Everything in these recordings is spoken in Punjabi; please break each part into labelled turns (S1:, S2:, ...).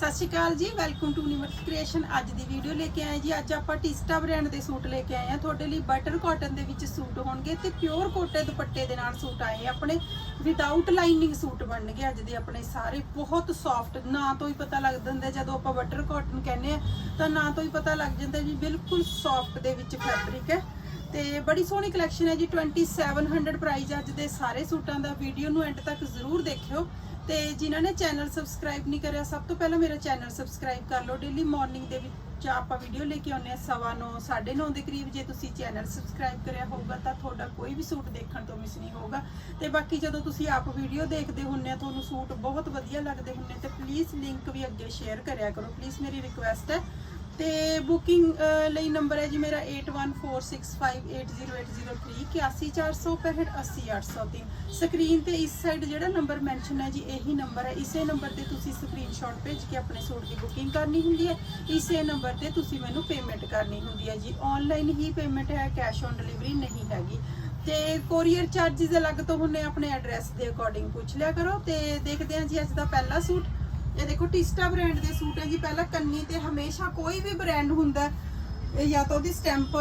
S1: ਸਤਿ ਸ਼੍ਰੀ ਅਕਾਲ ਜੀ ਵੈਲਕਮ ਟੂ ਨਿਮਰਤ ਕ੍ਰੀਏਸ਼ਨ ਅੱਜ ਦੀ ਵੀਡੀਓ ਲੈ ਕੇ ਆਏ ਜੀ। ਅੱਜ ਆਪਾਂ ਟਿਸਟਾ ਬ੍ਰਾਂਡ ਦੇ ਸੂਟ ਲੈ ਕੇ ਆਏ ਆ ਤੁਹਾਡੇ ਲਈ ਬਟਰ ਕਾਟਨ ਦੇ ਵਿੱਚ ਸੂਟ ਹੋਣਗੇ ਤੇ ਪਿਓਰ ਕੋਟੇ ਦੁਪੱਟੇ ਦੇ ਨਾਲ ਸੂਟ ਆਏ ਆਪਣੇ ਵਿਦਆਊਟ ਲਾਈਨਿੰਗ ਸੂਟ ਬਣਨਗੇ ਅੱਜ ਦੇ ਆਪਣੇ ਸਾਰੇ। ਬਹੁਤ ਸੌਫਟ ਨਾ ਤੋਂ ਹੀ ਪਤਾ ਲੱਗ ਜਾਂਦਾ ਜਦੋਂ ਆਪਾਂ ਬਟਰ ਕਾਟਨ ਕਹਿੰਦੇ ਆ, ਤਾਂ ਨਾ ਤੋਂ ਹੀ ਪਤਾ ਲੱਗ ਜਾਂਦਾ ਜੀ। ਬਿਲਕੁਲ ਸੌਫਟ ਦੇ ਵਿੱਚ ਫੈਬਰਿਕ ਹੈ। ਤੇ ਬੜੀ ਸੋਹਣੀ ਕਲੈਕਸ਼ਨ ਹੈ ਜੀ। 2700 ਪ੍ਰਾਈਸ ਅੱਜ ਦੇ ਸਾਰੇ ਸੂਟਾਂ ਦਾ। ਵੀਡੀਓ ਨੂੰ ਐਂਡ ਤੱਕ ਜ਼ਰੂਰ ਦੇਖਿਓ। ਤੇ ਜਿਨ੍ਹਾਂ ਨੇ ਚੈਨਲ ਸਬਸਕ੍ਰਾਈਬ ਨਹੀਂ ਕਰਿਆ ਸਭ ਤੋਂ ਪਹਿਲਾਂ ਮੇਰਾ ਚੈਨਲ ਸਬਸਕ੍ਰਾਈਬ ਕਰ ਲਓ। ਡੇਲੀ ਮਾਰਨਿੰਗ ਦੇ ਵਿੱਚ ਆਪਾਂ ਵੀਡੀਓ ਲੈ ਕੇ ਆਉਂਦੇ ਆ ਸਵਾ ਨੌ, ਸਾਢੇ 9 ਦੇ ਕਰੀਬ ਜੇ ਤੁਸੀਂ ਚੈਨਲ ਸਬਸਕ੍ਰਾਈਬ ਕਰਿਆ ਹੋਊਗਾ ਤਾਂ ਤੁਹਾਡਾ ਕੋਈ ਵੀ ਸੂਟ ਦੇਖਣ ਤੋਂ ਮਿਸ ਨਹੀਂ ਹੋਊਗਾ। ਤੇ ਬਾਕੀ ਜਦੋਂ ਤੁਸੀਂ ਆਪ ਵੀਡੀਓ ਦੇਖਦੇ ਹੁੰਨੇ ਆ ਤੁਹਾਨੂੰ ਸੂਟ ਬਹੁਤ ਵਧੀਆ ਲੱਗਦੇ ਹੁੰਨੇ ਤੇ ਪਲੀਜ਼ ਲਿੰਕ ਵੀ ਅੱਗੇ ਸ਼ੇਅਰ ਕਰਿਆ ਕਰੋ। ਪਲੀਜ਼ ਮੇਰੀ ਰਿਕੁਐਸਟ ਹੈ ਤੇ ਬੁਕਿੰਗ ਲਈ ਨੰਬਰ ਹੈ ਜੀ ਮੇਰਾ 8146580803 81465 ਸਕਰੀਨ ਤੇ ਇਸ ਸਾਈਡ ਜਿਹੜਾ ਨੰਬਰ ਮੈਂਸ਼ਨ ਹੈ ਜੀ, ਇਹੀ ਨੰਬਰ ਹੈ। ਇਸੇ ਨੰਬਰ ਤੇ ਤੁਸੀਂ ਸਕਰੀਨਸ਼ਾਟ ਭੇਜ ਕੇ ਆਪਣੇ ਸੂਟ ਦੀ ਬੁਕਿੰਗ ਕਰਨੀ ਹੁੰਦੀ ਹੈ। ਇਸੇ ਨੰਬਰ ਤੇ ਤੁਸੀਂ ਮੈਨੂੰ ਪੇਮੈਂਟ ਕਰਨੀ ਹੁੰਦੀ ਹੈ ਜੀ। ਆਨਲਾਈਨ ਹੀ ਪੇਮੈਂਟ ਹੈ ਕੈਸ਼ ਔਨ ਡਿਲੀਵਰੀ ਨਹੀਂ ਹੈਗੀ। ਤੇ ਕੋਰੀਅਰ ਚਾਰजेस ਅਲੱਗ ਤੋਂ ਹੁੰਨੇ ਆਪਣੇ ਐਡਰੈਸ ਦੇ ਅਕੋਰਡਿੰਗ ਪੁੱਛ ਲਿਆ ਕਰੋ। ਤੇ ਦੇਖਦੇ ਹਾਂ ਜੀ ਅੱਜ ਦਾ ਪਹਿਲਾ ਸੂਟ। ਇਹ ਦੇਖੋ, ਟਿਸਟਾ ਬ੍ਰਾਂਡ ਦੇ ਸੂਟ ਹੈ ਜੀ। ਪਹਿਲਾਂ ਕੰਨੀ ਤੇ ਹਮੇਸ਼ਾ ਕੋਈ ਵੀ ਬ੍ਰਾਂਡ ਹੁੰਦਾ ਇਹ ਜਾਂ ਤਾਂ ਉਹਦੀ ਸਟੈਂਪ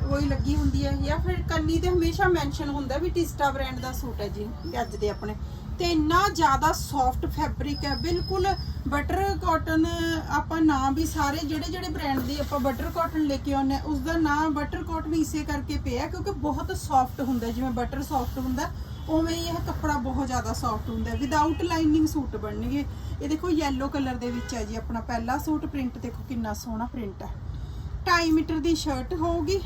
S1: ਕੋਈ ਲੱਗੀ ਹੁੰਦੀ ਹੈ, ਜਾਂ ਫਿਰ ਕੰਨੀ ਤੇ ਹਮੇਸ਼ਾ ਮੈਂਸ਼ਨ ਹੁੰਦਾ ਵੀ ਟਿਸਟਾ ਬ੍ਰਾਂਡ ਦਾ ਸੂਟ ਹੈ ਜੀ ਅੱਜ ਦੇ ਆਪਣੇ। ਤੇ ਇੰਨਾ ਜ਼ਿਆਦਾ ਸੌਫਟ ਫੈਬਰਿਕ ਹੈ, ਬਿਲਕੁਲ ਬਟਰ ਕਾਟਨ ਆਪਾਂ ਨਾਂ ਵੀ ਸਾਰੇ ਜਿਹੜੇ ਜਿਹੜੇ ਬ੍ਰਾਂਡ ਦੀ ਆਪਾਂ ਬਟਰ ਕਾਟਨ ਲੈ ਕੇ ਆਉਂਦੇ ਹਾਂ ਉਸ ਦਾ ਨਾਮ ਬਟਰ ਕਾਟਨ ਇਸੇ ਕਰਕੇ ਪਿਆ ਕਿਉਂਕਿ ਬਹੁਤ ਸੌਫਟ ਹੁੰਦਾ ਜਿਵੇਂ ਬਟਰ ਸੌਫਟ ਹੁੰਦਾ ਉਵੇਂ ਹੀ ਇਹ ਕੱਪੜਾ ਬਹੁਤ ਜ਼ਿਆਦਾ ਸੌਫਟ ਹੁੰਦਾ ਹੈ। ਵਿਦਆਊਟ ਲਾਈਨਿੰਗ ਸੂਟ ਬਣਨਗੇ। ਇਹ ਦੇਖੋ ਯੈਲੋ ਕਲਰ ਦੇ ਵਿੱਚ ਹੈ ਜੀ ਆਪਣਾ ਪਹਿਲਾ ਸੂਟ। ਪ੍ਰਿੰਟ ਦੇਖੋ ਕਿੰਨਾ ਸੋਹਣਾ ਪ੍ਰਿੰਟ ਹੈ। 2.5 ਮੀਟਰ ਦੀ ਸ਼ਰਟ ਹੋਊਗੀ।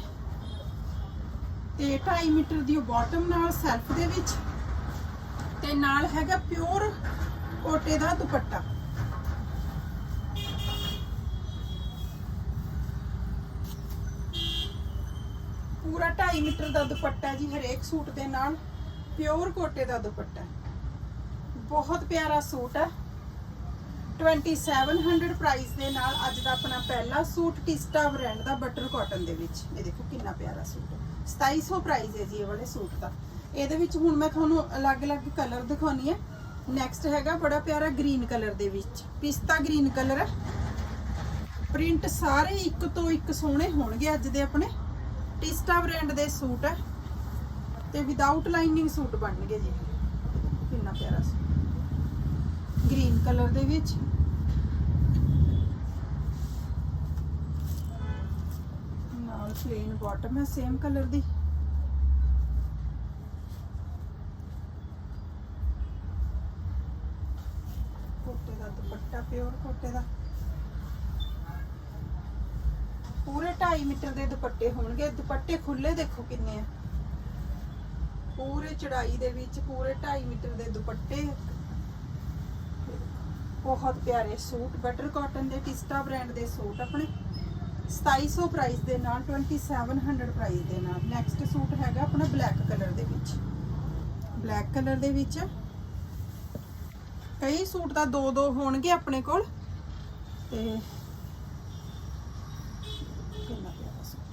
S1: ਤੇ 2.5 ਮੀਟਰ ਦੀ ਬਾਟਮ ਨਾਲ ਸੈਲਫ ਦੇ ਵਿੱਚ। ਤੇ ਨਾਲ ਹੈਗਾ ਪਿਓਰ ਕੋਟੇ ਦਾ ਦੁਪੱਟਾ। ਪੂਰਾ 2.5 ਮੀਟਰ ਦਾ ਦੁਪੱਟਾ ਜੀ ਹਰੇਕ ਸੂਟ ਦੇ ਨਾਲ। ਪਿਓਰ ਕੋਟੇ ਦਾ ਦੁਪੱਟਾ ਬਹੁਤ ਪਿਆਰਾ ਸੂਟ ਹੈ। 2700 ਪ੍ਰਾਈਸ ਦੇ ਨਾਲ ਅੱਜ ਦਾ ਆਪਣਾ ਪਹਿਲਾ ਸੂਟ ਟਿਸਟਾ ਬ੍ਰਾਂਡ ਦਾ ਬਟਰ ਕਾਟਨ ਦੇ ਵਿੱਚ। ਇਹ ਦੇਖੋ ਕਿੰਨਾ ਪਿਆਰਾ ਸੂਟ ਹੈ। 2700 ਪ੍ਰਾਈਸ ਹੈ ਜੀ ਇਹ ਵਾਲੇ ਸੂਟ ਦਾ। ਇਹਦੇ ਵਿੱਚ ਹੁਣ ਮੈਂ ਤੁਹਾਨੂੰ ਅਲੱਗ-ਅਲੱਗ ਕਲਰ ਦਿਖਾਉਣੀ ਹੈ। ਨੈਕਸਟ ਹੈਗਾ ਬੜਾ ਪਿਆਰਾ ਗ੍ਰੀਨ ਕਲਰ ਦੇ ਵਿੱਚ। ਪਿਸਤਾ ਗ੍ਰੀਨ ਕਲਰ ਹੈ। ਪ੍ਰਿੰਟ ਸਾਰੇ ਇੱਕ ਤੋਂ ਇੱਕ ਸੋਹਣੇ ਹੋਣਗੇ ਅੱਜ ਦੇ ਆਪਣੇ। ਟਿਸਟਾ ਬ੍ਰਾਂਡ ਦੇ ਸੂਟ ਹੈ। ਤੇ ਵਿਦਆਊਟ ਲਾਈਨਿੰਗ ਸੂਟ ਬਣਨਗੇ ਜੀ। ਕਿੰਨਾ ਪਿਆਰਾ ਸੂਟ ਗ੍ਰੀਨ ਕਲਰ ਦੇ ਵਿੱਚ। ਨਾਲ ਪਲੇਨ ਬਾਟਮ ਹੈ ਸੇਮ ਕਲਰ ਦੀ। ਕੋਟੇ ਦਾ ਦੁਪੱਟਾ ਪਿਓਰ ਕੋਟੇ ਦਾ। ਪੂਰੇ 2.5 ਮੀਟਰ ਦੇ ਦੁਪੱਟੇ ਹੋਣਗੇ। ਦੁਪੱਟੇ ਖੁੱਲੇ ਦੇਖੋ ਕਿੰਨੇ ਆ। ਪੂਰੇ ਚੜਾਈ ਦੇ ਵਿੱਚ, ਪੂਰੇ 2.5 ਮੀਟਰ ਦੇ ਦੁਪੱਟੇ। ਬਹੁਤ ਪਿਆਰੇ ਸੂਟ ਬਟਰ ਕਾਟਨ ਦੇ ਟਿਸਟਾ ਬ੍ਰਾਂਡ ਦੇ ਸੂਟ ਆਪਣੇ। 2700 ਪ੍ਰਾਈਸ ਦੇ ਨਾਲ 2700 ਪ੍ਰਾਈਸ ਦੇ ਨਾਲ। ਨੈਕਸਟ ਸੂਟ ਹੈਗਾ ਆਪਣਾ ਬਲੈਕ ਕਲਰ ਦੇ ਵਿੱਚ। ਬਲੈਕ ਕਲਰ ਦੇ ਵਿੱਚ ਕਈ ਸੂਟ ਤਾਂ ਦੋ ਦੋ ਹੋਣਗੇ ਆਪਣੇ ਕੋਲ। ਤੇ ਕਿੰਨਾ ਪਿਆਰਾ ਸੂਟ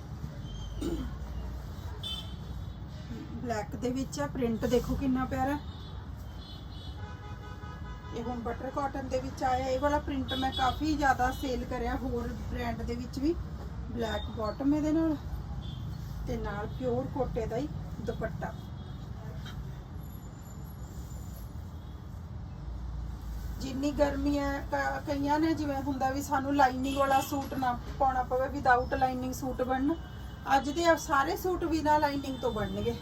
S1: ਬਲੈਕ ਦੇ ਵਿੱਚ ਆ। ਪ੍ਰਿੰਟ ਦੇਖੋ ਕਿੰਨਾ ਪਿਆਰਾ ਇਹ ਹੁਣ ਬਟਰ ਕਾਟਨ ਦੇ ਵਿੱਚ ਆਇਆ। ਇਹ ਵਾਲਾ ਪ੍ਰਿੰਟ ਮੈਂ ਕਾਫੀ ਜ਼ਿਆਦਾ ਸੇਲ ਕਰਿਆ ਹੋਰ ਬ੍ਰਾਂਡ ਦੇ ਵਿੱਚ ਵੀ। ਬਲੈਕ ਬਾਟਮ ਇਹਦੇ ਨਾਲ ਤੇ ਨਾਲ ਪਿਓਰ ਕੋਟੇ ਦਾ ਹੀ ਦੁਪੱਟਾ। ਜਿੰਨੀ ਗਰਮੀ ਹੈ ਕਈਆਂ ਨੇ ਜਿਵੇਂ ਹੁੰਦਾ ਵੀ ਸਾਨੂੰ ਲਾਈਨਿੰਗ ਵਾਲਾ ਸੂਟ ਨਾ ਪਾਉਣਾ ਪਵੇ ਵਿਦਆਊਟ ਲਾਈਨਿੰਗ ਸੂਟ ਬਣਨ। ਅੱਜ ਦੇ ਸਾਰੇ ਸੂਟ ਬਿਨਾਂ ਲਾਈਨਿੰਗ ਤੋਂ ਬਣਨਗੇ।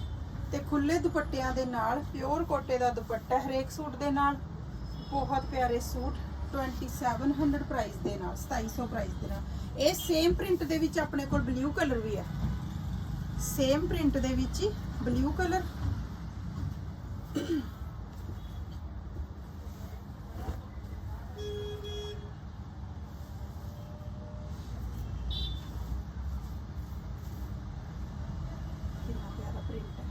S1: ਤੇ ਖੁੱਲੇ ਦੁਪੱਟਿਆਂ ਦੇ ਨਾਲ, ਪਿਓਰ ਕੋਟੇ ਦਾ ਦੁਪੱਟਾ ਹਰੇਕ ਸੂਟ ਦੇ ਨਾਲ। ਬਹੁਤ ਪਿਆਰੇ ਸੂਟ 2700 ਪ੍ਰਾਈਸ ਦੇ ਨਾਲ 2700 ਪ੍ਰਾਈਸ ਦੇ ਨਾਲ। ਇਹ ਸੇਮ ਪ੍ਰਿੰਟ ਦੇ ਵਿੱਚ ਆਪਣੇ ਕੋਲ ਬਲੂ ਕਲਰ ਵੀ ਹੈ। ਸੇਮ ਪ੍ਰਿੰਟ ਦੇ ਵਿੱਚ ਹੀ ਬਲੂ ਕਲਰ ਕਿੰਨਾ ਪਿਆਰਾ ਪ੍ਰਿੰਟ ਹੈ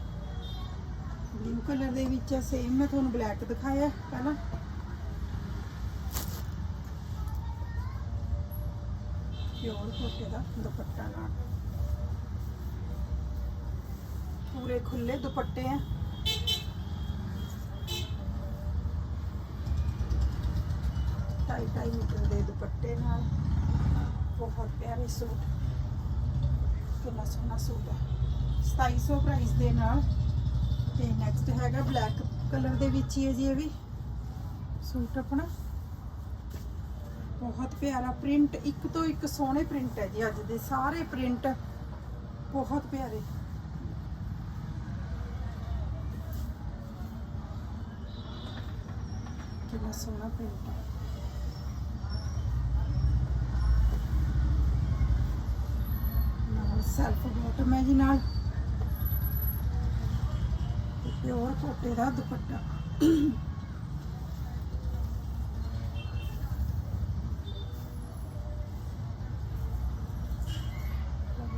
S1: ਬਲੂ ਕਲਰ ਦੇ ਵਿੱਚ ਸੇਮ ਮੈਂ ਤੁਹਾਨੂੰ ਬਲੈਕ ਦਿਖਾਇਆ ਪਹਿਲਾਂ। ਪਿਓਰ ਕੋਟੇ ਦਾ ਦੁਪੱਟਾ ਨਾਲ। ਪੂਰੇ ਖੁੱਲੇ ਦੁਪੱਟੇ ਆ। ਢਾਈ ਢਾਈ ਮੀਟਰ ਦੇ ਦੁਪੱਟੇ ਨਾਲ। ਬਹੁਤ ਪਿਆਰੇ ਸੂਟ। ਕਿੰਨਾ ਸੋਹਣਾ ਸੂਟ ਹੈ 2700 ਪ੍ਰਾਈਸ ਦੇ ਨਾਲ ਤੇ ਨੈਕਸਟ ਹੈਗਾ ਬਲੈਕ ਕਲਰ ਦੇ ਵਿੱਚ ਹੀ ਹੈ ਜੀ ਇਹ ਵੀ। ਸੂਟ ਆਪਣਾ। ਬਹੁਤ ਪਿਆਰਾ ਪ੍ਰਿੰਟ ਇੱਕ ਤੋਂ ਇੱਕ ਸੋਹਣੇ ਪ੍ਰਿੰਟ ਹੈ ਜੀ ਅੱਜ ਦੇ ਸਾਰੇ ਪ੍ਰਿੰਟ ਬਹੁਤ ਪਿਆਰੇ। ਕਿੰਨਾ ਸੋਹਣਾ ਪ੍ਰਿੰਟ ਹੈ। ਸੈਲਫ ਬੋਟਮ ਹੈ ਜੀ ਨਾਲ ਪਿਓਰ ਕੋਟੇ ਦਾ ਦੁਪੱਟਾ।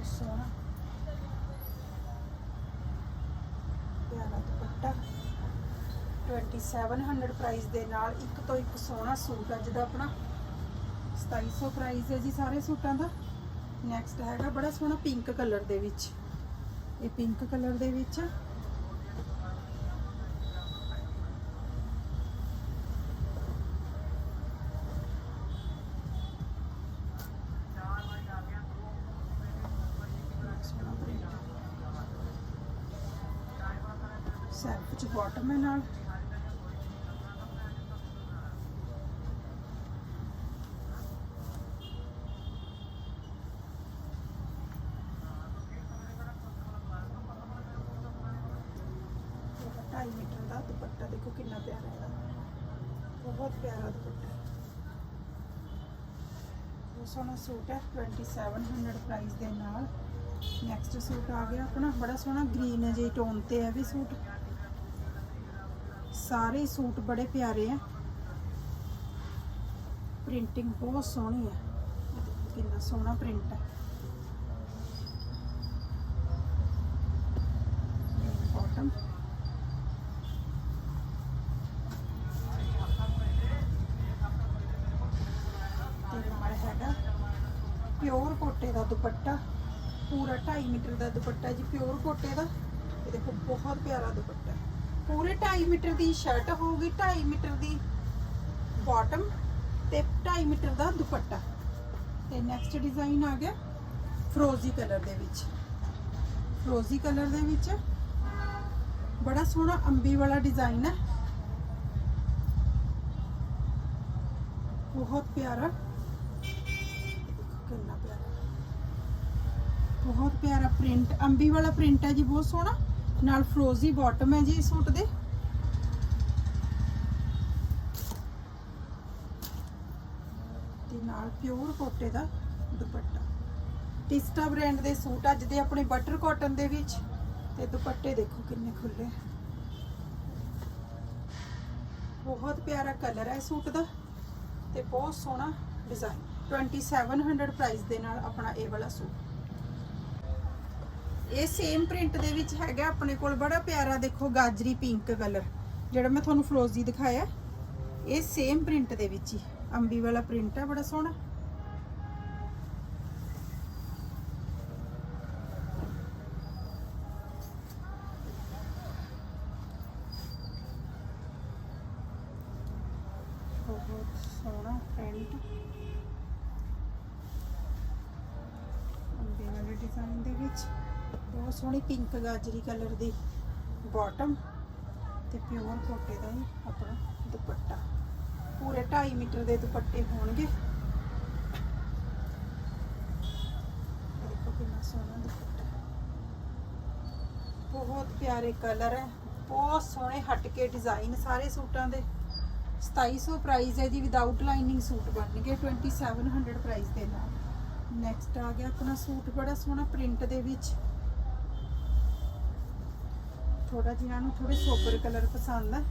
S1: ਸੋਹਣਾ। ਪਿਆਰਾ ਦੁਪੱਟਾ। 2700 ਪ੍ਰਾਈਸ ਦੇ ਨਾਲ ਇੱਕ ਤੋਂ ਇੱਕ ਸੋਹਣਾ ਸੂਟ ਹੈ ਦਾ ਆਪਣਾ। 2700 ਪ੍ਰਾਈਸ ਹੈ ਜੀ ਸਾਰੇ ਸੂਟਾਂ ਦਾ। ਨੈਕਸਟ ਹੈਗਾ ਬੜਾ ਸੋਹਣਾ ਪਿੰਕ ਕਲਰ ਦੇ ਵਿੱਚ। ਇਹ ਪਿੰਕ ਕਲਰ ਦੇ ਵਿੱਚ ਸੋਹਣਾ print ਹੈ। ਸੈਲਫ ਚ ਬਾਟਮ ਹੈ ਨਾਲ ਇਹ 2.5 ਮੀਟਰ ਦਾ ਦੁਪੱਟਾ ਦੇਖੋ ਕਿੰਨਾ ਪਿਆਰਾ ਹੈ ਬਹੁਤ ਪਿਆਰਾ ਦੁਪੱਟਾ ਹੈ ਬਹੁਤ ਸੋਹਣਾ ਸੂਟ ਹੈ 2700 ਪ੍ਰਾਈਸ ਦੇ ਨਾਲ ਨੈਕਸਟ ਸੂਟ ਆ ਗਿਆ ਆਪਣਾ ਬੜਾ ਸੋਹਣਾ ਗ੍ਰੀਨ ਹੈ ਜੀ ਟੋਨ ਤੇ ਹੈ ਵੀ ਸੂਟ ਸਾਰੇ ਸੂਟ ਬੜੇ ਪਿਆਰੇ ਆ। ਪ੍ਰਿੰਟਿੰਗ ਬਹੁਤ ਸੋਹਣੀ ਹੈ ਕਿੰਨਾ ਸੋਹਣਾ ਪ੍ਰਿੰਟ ਹੈ ਬਾਟਮ ਹੈਗਾ ਪਿਓਰ ਕੋਟੇ ਦਾ ਦੁਪੱਟਾ। ਪੂਰਾ 2.5 ਮੀਟਰ ਦਾ ਦੁਪੱਟਾ ਜੀ ਪਿਓਰ ਕੋਟੇ ਦਾ। ਇਹ ਦੇਖੋ, ਬਹੁਤ ਪਿਆਰਾ ਦੁਪੱਟਾ। ਹੈ। ਪੂਰੇ 2.5 ਮੀਟਰ ਦੀ ਸ਼ਰਟ ਹੋਊਗੀ 2.5 ਮੀਟਰ ਦੀ ਬਾਟਮ ਤੇ 2.5 ਮੀਟਰ ਦਾ ਦੁਪੱਟਾ। ਤੇ ਨੈਕਸਟ ਡਿਜ਼ਾਈਨ ਆ ਗਿਆ ਫਰੋਜ਼ੀ ਕਲਰ ਦੇ ਵਿੱਚ। ਫਰੋਜ਼ੀ ਕਲਰ ਦੇ ਵਿੱਚ ਬੜਾ ਸੋਹਣਾ ਅੰਬੀ ਵਾਲਾ ਡਿਜ਼ਾਈਨ ਹੈ। ਬਹੁਤ ਪਿਆਰਾ। ਕਿੰਨਾ ਪਿਆਰਾ। ਬਹੁਤ ਪਿਆਰਾ ਪ੍ਰਿੰਟ ਅੰਬੀ ਵਾਲਾ ਪ੍ਰਿੰਟ ਹੈ ਜੀ, ਬਹੁਤ ਸੋਹਣਾ। ਨਾਲ ਫਰੋਜ਼ੀ ਬਾਟਮ ਹੈ ਜੀ ਸੂਟ ਦੇ। ਨਾਲ ਪਿਓਰ ਕੋਟੇ ਦਾ ਦੁਪੱਟਾ। ਟਿਸਟਾ ਬ੍ਰਾਂਡ ਦੇ ਸੂਟ ਅੱਜ ਦੇ ਆਪਣੇ ਬਟਰ ਕਾਟਨ ਦੇ ਵਿੱਚ। ਤੇ ਦੁਪੱਟੇ ਦੇਖੋ ਕਿੰਨੇ ਖੁੱਲੇ ਬਹੁਤ ਪਿਆਰਾ ਕਲਰ ਹੈ ਇਸ ਸੂਟ ਦਾ। ਤੇ ਬਹੁਤ ਸੋਹਣਾ ਡਿਜ਼ਾਈਨ। 2700 ਪ੍ਰਾਈਸ ਦੇ ਨਾਲ ਆਪਣਾ ਇਹ ਵਾਲਾ ਸੂਟ। ਇਹ ਸੇਮ ਪ੍ਰਿੰਟ ਦੇ ਵਿੱਚ ਹੈਗਾ ਆਪਣੇ ਕੋਲ। ਬੜਾ ਪਿਆਰਾ ਦੇਖੋ ਗਾਜਰੀ ਪਿੰਕ ਕਲਰ ਜਿਹੜਾ ਮੈਂ ਤੁਹਾਨੂੰ ਫਰੋਜ਼ੀ ਦਿਖਾਇਆ, ਇਹ ਸੇਮ ਪ੍ਰਿੰਟ ਦੇ ਵਿੱਚ ਹੀ। ਅੰਬੀ ਵਾਲਾ ਪ੍ਰਿੰਟ ਹੈ ਬੜਾ ਸੋਹਣਾ। ਬਹੁਤ ਸੋਹਣਾ ਪ੍ਰਿੰਟ। ਅੰਬੀ ਵਾਲੇ ਡਿਜ਼ਾਈਨ ਦੇ ਵਿੱਚ। ਬਹੁਤ ਸੋਹਣੀ ਪਿੰਕ ਗਾਜਰੀ ਕਲਰ ਦੀ ਬਾਟਮ ਤੇ ਪਿਓਰ ਕੋਟੇ ਦਾ ਹੀ ਆਪਣਾ ਦੁਪੱਟਾ। ਪੂਰੇ 2.5 ਮੀਟਰ ਦੇ ਦੁਪੱਟੇ ਹੋਣਗੇ। ਦੇਖੋ ਕਿੰਨਾ ਸੋਹਣਾ ਦੁਪੱਟਾ ਬਹੁਤ ਪਿਆਰੇ ਕਲਰ ਹੈ। ਬਹੁਤ ਸੋਹਣੇ ਹਟ ਡਿਜ਼ਾਈਨ ਸਾਰੇ ਸੂਟਾਂ ਦੇ। 2700 ਪ੍ਰਾਈਸ ਹੈ ਜੀ ਵਿਦਆਊਟ ਲਾਈਨਿੰਗ ਸੂਟ ਬਣਨਗੇ। 2700 ਪ੍ਰਾਈਸ ਦੇ ਨਾਲ। ਨੈਕਸਟ ਆ ਗਿਆ ਆਪਣਾ ਸੂਟ, ਬੜਾ ਸੋਹਣਾ ਪ੍ਰਿੰਟ ਦੇ ਵਿੱਚ। ਥੋੜਾ ਜਿਹਾ ਨੂੰ ਥੋੜੇ ਸੋਬਰ ਕਲਰ ਪਸੰਦ ਹੈ।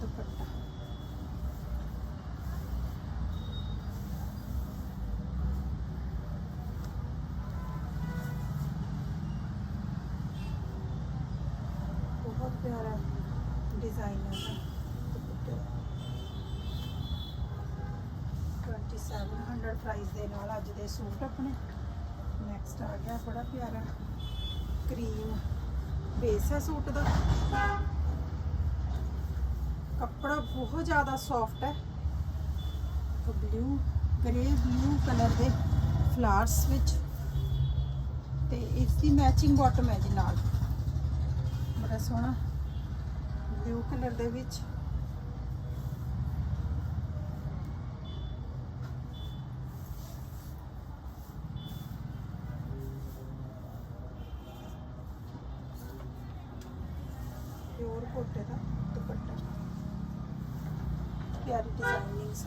S1: dupatta. बहुत प्यारा डिज़ाइन है ट्वेंटी सैवन प्राइस देने वाला अज के सूट अपने। ਨੈਕਸਟ ਆ ਗਿਆ ਬੜਾ ਪਿਆਰਾ ਕਰੀਮ ਬੇਸ ਹੈ ਸੂਟ ਦਾ। ਕੱਪੜਾ ਬਹੁਤ ਜ਼ਿਆਦਾ ਸੌਫਟ ਹੈ। ਬਲੂ ਗ੍ਰੇ ਬਲੂ ਕਲਰ ਦੇ ਫਲਾਰਸ ਵਿੱਚ। ਤੇ ਇਸ ਦੀ ਮੈਚਿੰਗ ਬਾਟਮ ਹੈ ਜੀ ਨਾਲ। ਬੜਾ ਸੋਹਣਾ। ਬਲੂ ਕਲਰ ਦੇ ਵਿੱਚ।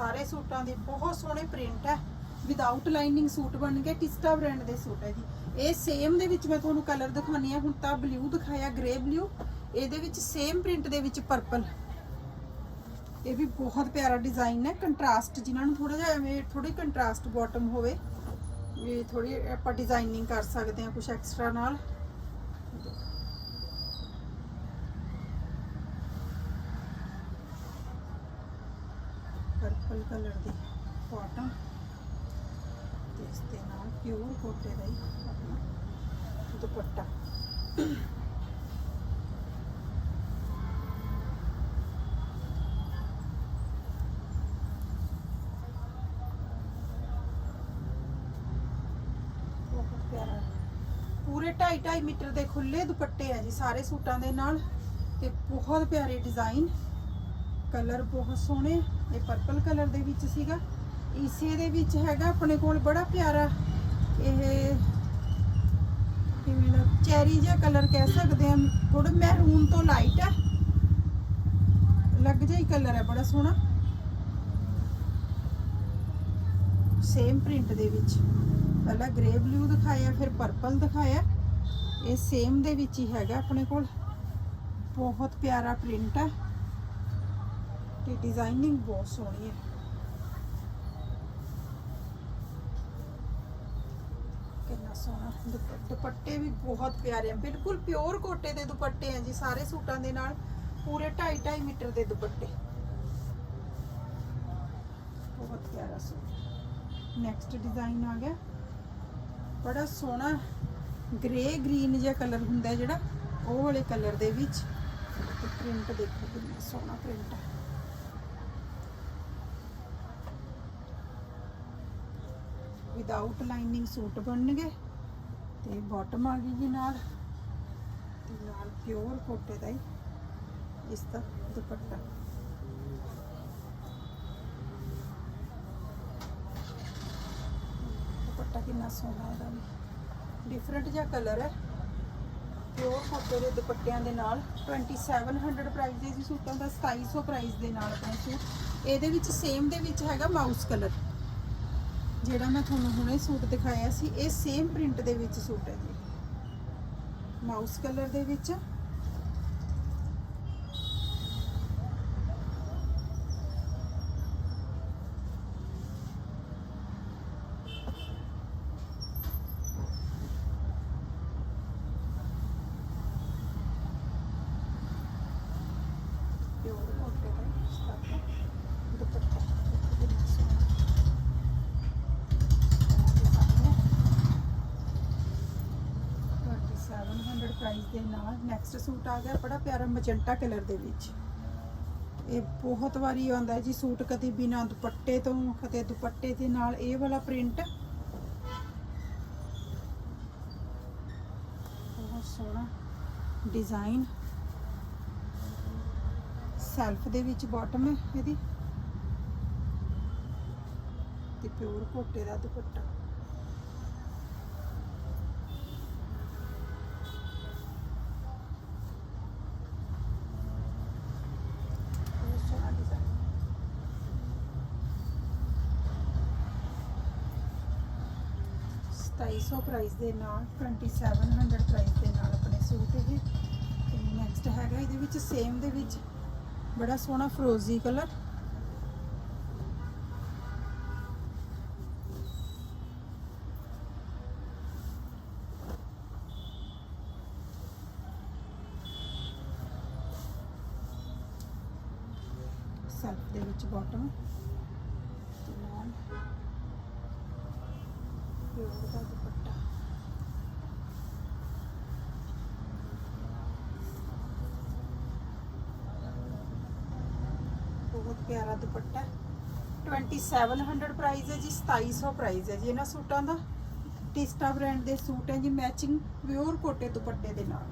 S1: ਸਾਰੇ ਸੂਟਾਂ ਦੇ, ਬਹੁਤ ਸੋਹਣੇ ਪ੍ਰਿੰਟ ਹੈ। ਵਿਦਆਊਟ ਲਾਈਨਿੰਗ ਸੂਟ ਬਣ ਗਏ ਟਿਸਟਾ ਬ੍ਰਾਂਡ ਦੇ ਸੂਟ ਹੈ ਜੀ। ਇਹ ਸੇਮ ਦੇ ਵਿੱਚ ਮੈਂ ਤੁਹਾਨੂੰ ਕਲਰ ਦਿਖਾਉਣੀ ਆ। ਹੁਣ ਤਾਂ ਬਲੂ ਦਿਖਾਇਆ ਗ੍ਰੇ ਬਲੂ ਇਹਦੇ ਵਿੱਚ ਸੇਮ ਪ੍ਰਿੰਟ ਦੇ ਵਿੱਚ ਪਰਪਲ ਇਹ ਵੀ ਬਹੁਤ ਪਿਆਰਾ ਡਿਜ਼ਾਈਨ ਹੈ। ਕੰਟਰਾਸਟ ਜਿਨ੍ਹਾਂ ਨੂੰ ਥੋੜਾ ਜਿਹਾ ਐਵੇਂ ਥੋੜੀ ਕੰਟਰਾਸਟ ਬਾਟਮ ਹੋਵੇ, ਇਹ ਥੋੜੀ ਆਪਾਂ ਡਿਜ਼ਾਈਨਿੰਗ ਕਰ ਸਕਦੇ ਹਾਂ ਕੁਝ ਐਕਸਟਰਾ ਨਾਲ ਪਰਪਲ ਕਲਰ ਦੀ ਕਾਟਨ ਤੇ ਇਸ ਦੇ ਨਾਲ ਪਿਓਰ ਕੋਟੇ ਦਾ ਹੀ ਆਪਣਾ ਦੁਪੱਟਾ। ਬਹੁਤ ਪਿਆਰਾ। ਪੂਰੇ 2.5 2.5 ਮੀਟਰ ਦੇ ਖੁੱਲੇ ਦੁਪੱਟੇ ਆ ਜੀ, ਸਾਰੇ ਸੂਟਾਂ ਦੇ ਨਾਲ। ਤੇ ਬਹੁਤ ਪਿਆਰੇ ਡਿਜ਼ਾਈਨ। ਕਲਰ ਬਹੁਤ ਸੋਹਣੇ। ਇਹ ਪਰਪਲ ਕਲਰ ਦੇ ਵਿੱਚ ਸੀਗਾ। ਇਸੇ ਦੇ ਵਿੱਚ ਹੈਗਾ ਆਪਣੇ ਕੋਲ ਬੜਾ ਪਿਆਰਾ ਇਹ ਕਿਵੇਂ ਦਾ ਚੈਰੀ ਜਿਹਾ ਕਲਰ ਕਹਿ ਸਕਦੇ ਆ ਥੋੜਾ ਮਹਿਰੂਨ ਤੋਂ ਲਾਈਟ ਹੈ ਲੱਗ ਜਾਈ ਕਲਰ ਹੈ ਬੜਾ ਸੋਹਣਾ। ਸੇਮ ਪ੍ਰਿੰਟ ਦੇ ਵਿੱਚ। ਪਹਿਲਾਂ ਗ੍ਰੇ ਬਲੂ ਦਿਖਾਇਆ, ਫਿਰ ਪਰਪਲ ਦਿਖਾਇਆ। ਇਹ ਸੇਮ ਦੇ ਵਿੱਚ ਹੀ ਹੈਗਾ ਆਪਣੇ ਕੋਲ। ਬਹੁਤ ਪਿਆਰਾ ਪ੍ਰਿੰਟ ਹੈ ਤੇ ਡਿਜ਼ਾਈਨਿੰਗ ਬਹੁਤ ਸੋਹਣੀ ਹੈ ਕਿੰਨਾ ਸੋਹਣਾ ਦੁਪ- ਦੁਪੱਟੇ ਵੀ ਬਹੁਤ ਪਿਆਰੇ ਆ। ਬਿਲਕੁਲ ਪਿਓਰ ਕੋਟੇ ਦੇ ਦੁਪੱਟੇ ਆ ਜੀ, ਸਾਰੇ ਸੂਟਾਂ ਦੇ ਨਾਲ ਪੂਰੇ 2.5 2.5 ਮੀਟਰ ਦੇ ਦੁਪੱਟੇ। ਬਹੁਤ ਪਿਆਰਾ ਸੂਟ। ਨੈਕਸਟ ਡਿਜ਼ਾਈਨ ਆ ਗਿਆ। ਬੜਾ ਸੋਹਣਾ ਗ੍ਰੇ ਗ੍ਰੀਨ ਜਿਹਾ ਕਲਰ ਹੁੰਦਾ ਹੈ ਜਿਹੜਾ, ਉਹ ਵਾਲੇ ਕਲਰ ਦੇ ਵਿੱਚ। ਪ੍ਰਿੰਟ ਦੇਖੋ ਕਿੰਨਾ ਸੋਹਣਾ ਪ੍ਰਿੰਟ ਹੈ ਵਿਦਆਊਟ ਲਾਈਨਿੰਗ ਸੂਟ ਬਣਨਗੇ ਤੇ ਬਾਟਮ ਆ ਗਈ ਜੀ ਨਾਲ। ਤੇ ਨਾਲ ਪਿਓਰ ਕੋਟੇ ਦਾ ਹੀ ਇਸ ਦਾ ਦੁਪੱਟਾ। ਦੁਪੱਟਾ ਕਿੰਨਾ ਸੋਹਣਾ ਇਹਦਾ ਵੀ। ਡਿਫਰੈਂਟ ਜਿਹਾ ਕਲਰ ਹੈ। ਪਿਓਰ ਕੋਟੇ ਦੇ ਦੁਪੱਟਿਆਂ ਦੇ ਨਾਲ 2700 ਪ੍ਰਾਈਸ ਦੇ ਜੀ ਸੂਟਾਂ ਦਾ 2700 ਪ੍ਰਾਈਸ ਦੇ ਨਾਲ ਆਪਣਾ ਸੂਟ। ਇਹਦੇ ਵਿੱਚ ਸੇਮ ਦੇ ਵਿੱਚ ਹੈਗਾ ਮਾਊਸ ਕਲਰ ਜਿਹੜਾ ਮੈਂ ਤੁਹਾਨੂੰ ਹੁਣੇ ਸੂਟ ਦਿਖਾਇਆ ਸੀ, ਇਹ ਸੇਮ ਪ੍ਰਿੰਟ ਦੇ ਵਿੱਚ ਸੂਟ ਹੈ ਜੀ। ਮਾਊਸ ਕਲਰ ਦੇ ਵਿੱਚ ਪਿਓਰ ਕੋਟੇ ਦਾ ਇਸ ਦਾ ਦੁਪੱਟਾ ਕਿੰਨਾ ਸੋਹਣਾ 2700 ਨਾਲ ਨੈਕਸਟ ਸੂਟ ਆ ਗਿਆ ਬੜਾ ਪਿਆਰਾ ਮਜੰਟਾ ਕਲਰ ਦੇ ਵਿੱਚ। ਇਹ ਬਹੁਤ ਵਾਰੀ ਆਉਂਦਾ ਜੀ ਸੂਟ ਕਦੀ ਬਿਨਾ ਦੁਪੱਟੇ ਤੋਂ, ਕਦੇ ਦੁਪੱਟੇ ਦੇ ਨਾਲ ਇਹ ਵਾਲਾ ਪ੍ਰਿੰਟ ਬਹੁਤ ਸੋਹਣਾ ਡਿਜ਼ਾਈਨ ਸੈਲਫ ਦੇ ਵਿੱਚ ਬਾਟਮ ਹੈ ਇਹਦੀ। ਤੇ ਪਿਓਰ ਕੋਟੇ ਦਾ ਦੁਪੱਟਾ। 250 ਪ੍ਰਾਈਸ ਦੇ ਨਾਲ 2700 ਪ੍ਰਾਈਸ ਦੇ ਨਾਲ ਆਪਣੇ ਸੂਟ ਇਹ। ਤੇ ਨੈਕਸਟ ਹੈਗਾ ਇਹਦੇ ਵਿੱਚ ਸੇਮ ਦੇ ਵਿੱਚ ਬੜਾ ਸੋਹਣਾ ਫਰੋਜ਼ੀ ਕਲਰ ਬਾਟਮ ਤੇ ਨਾਲ ਪਿਓਰ ਦਾ 2700 ਪ੍ਰਾਈਸ ਹੈ ਜੀ, 2700 ਪ੍ਰਾਈਸ ਹੈ ਜੀ ਇਹਨਾਂ ਸੂਟਾਂ ਦਾ। ਟਿਸਟਾ ਬ੍ਰਾਂਡ ਦੇ ਸੂਟ ਹੈ ਜੀ ਮੈਚਿੰਗ ਪਿਓਰ ਕੋਟੇ ਦੁਪੱਟੇ ਦੇ ਨਾਲ।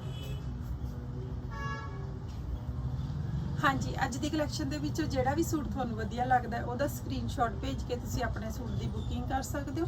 S1: ਹਾਂਜੀ, ਅੱਜ ਦੀ ਕਲੈਕਸ਼ਨ ਦੇ ਵਿੱਚੋਂ ਜਿਹੜਾ ਵੀ ਸੂਟ ਤੁਹਾਨੂੰ ਵਧੀਆ ਲੱਗਦਾ ਹੈ, ਉਹਦਾ ਸਕਰੀਨਸ਼ਾਟ ਭੇਜ ਕੇ ਤੁਸੀਂ ਆਪਣੇ ਸੂਟ ਦੀ ਬੁਕਿੰਗ ਕਰ ਸਕਦੇ ਹੋ।